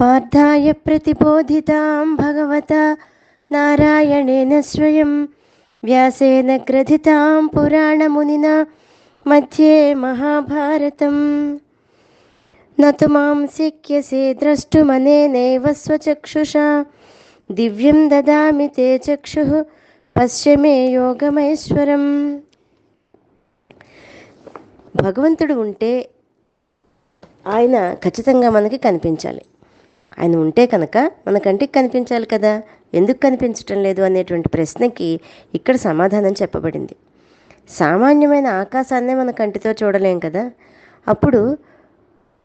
పార్థాయ ప్రతిబోధితాం భగవత నారాయణేన స్వయం వ్యాసేన గ్రథితాం పురాణమునిన మధ్యే మహాభారతం. నతు మాం శక్యసే ద్రష్టుమనేనైవ స్వచక్షుషా. దివ్యం దదామి తే చక్షు పశ్య మే యోగమైశ్వరం. భగవంతుడు ఉంటే ఆయన ఖచ్చితంగా మనకి కనిపించాలి. ఆయన ఉంటే కనుక మన కంటికి కనిపించాలి కదా. ఎందుకు కనిపించటం లేదు అనేటువంటి ప్రశ్నకి ఇక్కడ సమాధానం చెప్పబడింది. సామాన్యమైన ఆకాశాన్నే మన కంటితో చూడలేం కదా. అప్పుడు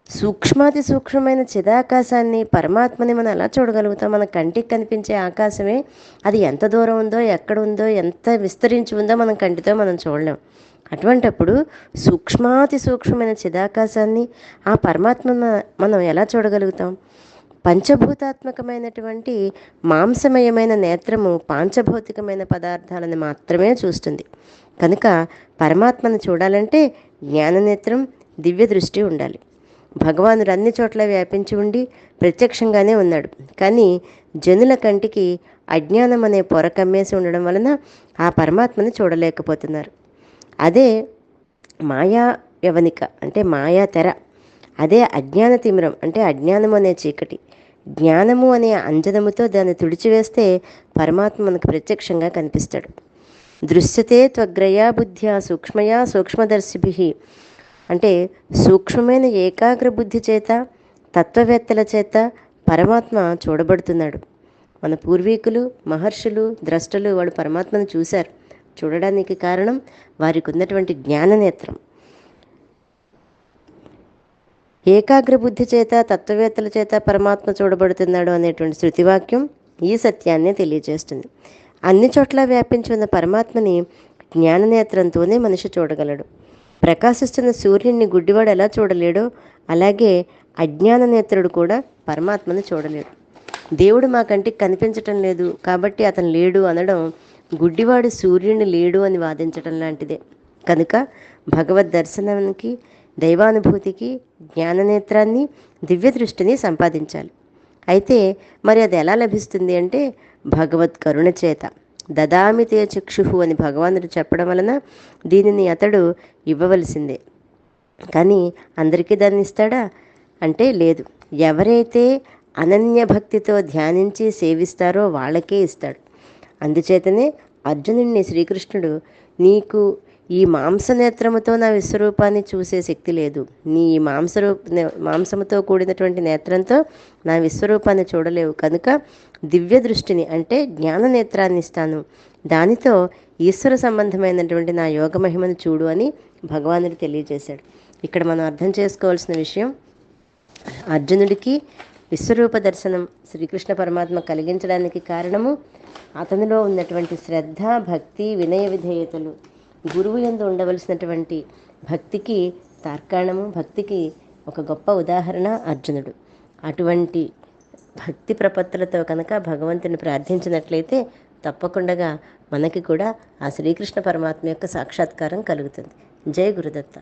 సూక్ష్మాతి సూక్ష్మమైన చిదాకాశాన్ని పరమాత్మని మనం ఎలా చూడగలుగుతాం? మన కంటికి కనిపించే ఆకాశమే అది ఎంత దూరం ఉందో ఎక్కడ ఉందో ఎంత విస్తరించి ఉందో మనం కంటితో మనం చూడలేం. అటువంటప్పుడు సూక్ష్మాతి సూక్ష్మమైన చిదాకాశాన్ని ఆ పరమాత్మ మనం ఎలా చూడగలుగుతాం? పంచభూతాత్మకమైనటువంటి మాంసమయమైన నేత్రము పాంచభౌతికమైన పదార్థాలను మాత్రమే చూస్తుంది. కనుక పరమాత్మను చూడాలంటే జ్ఞాననేత్రం దివ్య దృష్టి ఉండాలి. భగవానుడు అన్ని చోట్ల వ్యాపించి ఉండి ప్రత్యక్షంగానే ఉన్నాడు. కానీ జనుల కంటికి అజ్ఞానం అనే పొర కమ్మేసి ఉండడం వలన ఆ పరమాత్మని చూడలేకపోతున్నారు. అదే మాయా వ్యవనిక అంటే మాయా తెర. అదే అజ్ఞాన తిమిరం అంటే అజ్ఞానం అనే చీకటి. జ్ఞానము అనే అంజనముతో దాన్ని తుడిచివేస్తే పరమాత్మ మనకు ప్రత్యక్షంగా కనిపిస్తాడు. దృశ్యతే త్వగ్రయా బుద్ధ్యా సూక్ష్మయా సూక్ష్మదర్శిభి. అంటే సూక్ష్మమైన ఏకాగ్ర బుద్ధి చేత తత్వవేత్తల చేత పరమాత్మ చూడబడుతున్నాడు. మన పూర్వీకులు మహర్షులు ద్రష్టలు వాళ్ళు పరమాత్మను చూశారు. చూడడానికి కారణం వారికి ఉన్నటువంటి జ్ఞాననేత్రం. ఏకాగ్ర బుద్ధి చేత తత్వవేత్తల చేత పరమాత్మ చూడబడుతున్నాడు అనేటువంటి శృతివాక్యం ఈ సత్యాన్నే తెలియజేస్తుంది. అన్ని చోట్ల వ్యాపించి ఉన్న పరమాత్మని జ్ఞాననేత్రంతోనే మనిషి చూడగలడు. ప్రకాశిస్తున్న సూర్యుడిని గుడ్డివాడు ఎలా చూడలేడో అలాగే అజ్ఞాన నేత్రుడు కూడా పరమాత్మని చూడలేడు. దేవుడు మా కంటికి కనిపించటం లేదు కాబట్టి అతను లేడు అనడం గుడ్డివాడు సూర్యుని లేడు అని వాదించటం లాంటిదే. కనుక భగవద్ దర్శనానికి దైవానుభూతికి జ్ఞాననేత్రాన్ని దివ్య దృష్టిని సంపాదించాలి. అయితే మరి అది ఎలా లభిస్తుంది అంటే భగవత్ కరుణ చేత. దదామితే చక్షుహు అని భగవానుడు చెప్పడం వలన దీనిని అతడు ఇవ్వవలసిందే. కానీ అందరికీ దాన్ని ఇస్తాడా? అంటే లేదు. ఎవరైతే అనన్య భక్తితో ధ్యానించి సేవిస్తారో వాళ్ళకే ఇస్తాడు. అందుచేతనే అర్జునుడిని శ్రీకృష్ణుడు నీకు ఈ మాంసనేత్రముతో నా విశ్వరూపాన్ని చూసే శక్తి లేదు. నీ ఈ మాంసరూప మాంసముతో కూడినటువంటి నేత్రంతో నా విశ్వరూపాన్ని చూడలేవు. కనుక దివ్య దృష్టిని అంటే జ్ఞాన నేత్రాన్ని ఇస్తాను. దానితో ఈశ్వర సంబంధమైనటువంటి నా యోగ మహిమను చూడు అని భగవానుడు తెలియజేశాడు. ఇక్కడ మనం అర్థం చేసుకోవాల్సిన విషయం అర్జునుడికి విశ్వరూప దర్శనం శ్రీకృష్ణ పరమాత్మ కలిగించడానికి కారణము అతనిలో ఉన్నటువంటి శ్రద్ధ భక్తి వినయ విధేయతలు. గురువు ఎందు ఉండవలసినటువంటి భక్తికి తార్కాణము భక్తికి ఒక గొప్ప ఉదాహరణ అర్జునుడు. అటువంటి భక్తి ప్రపత్తులతో కనుక భగవంతుని ప్రార్థించినట్లయితే తప్పకుండా మనకి కూడా ఆ శ్రీకృష్ణ పరమాత్మ యొక్క సాక్షాత్కారం కలుగుతుంది. జై గురుదత్త.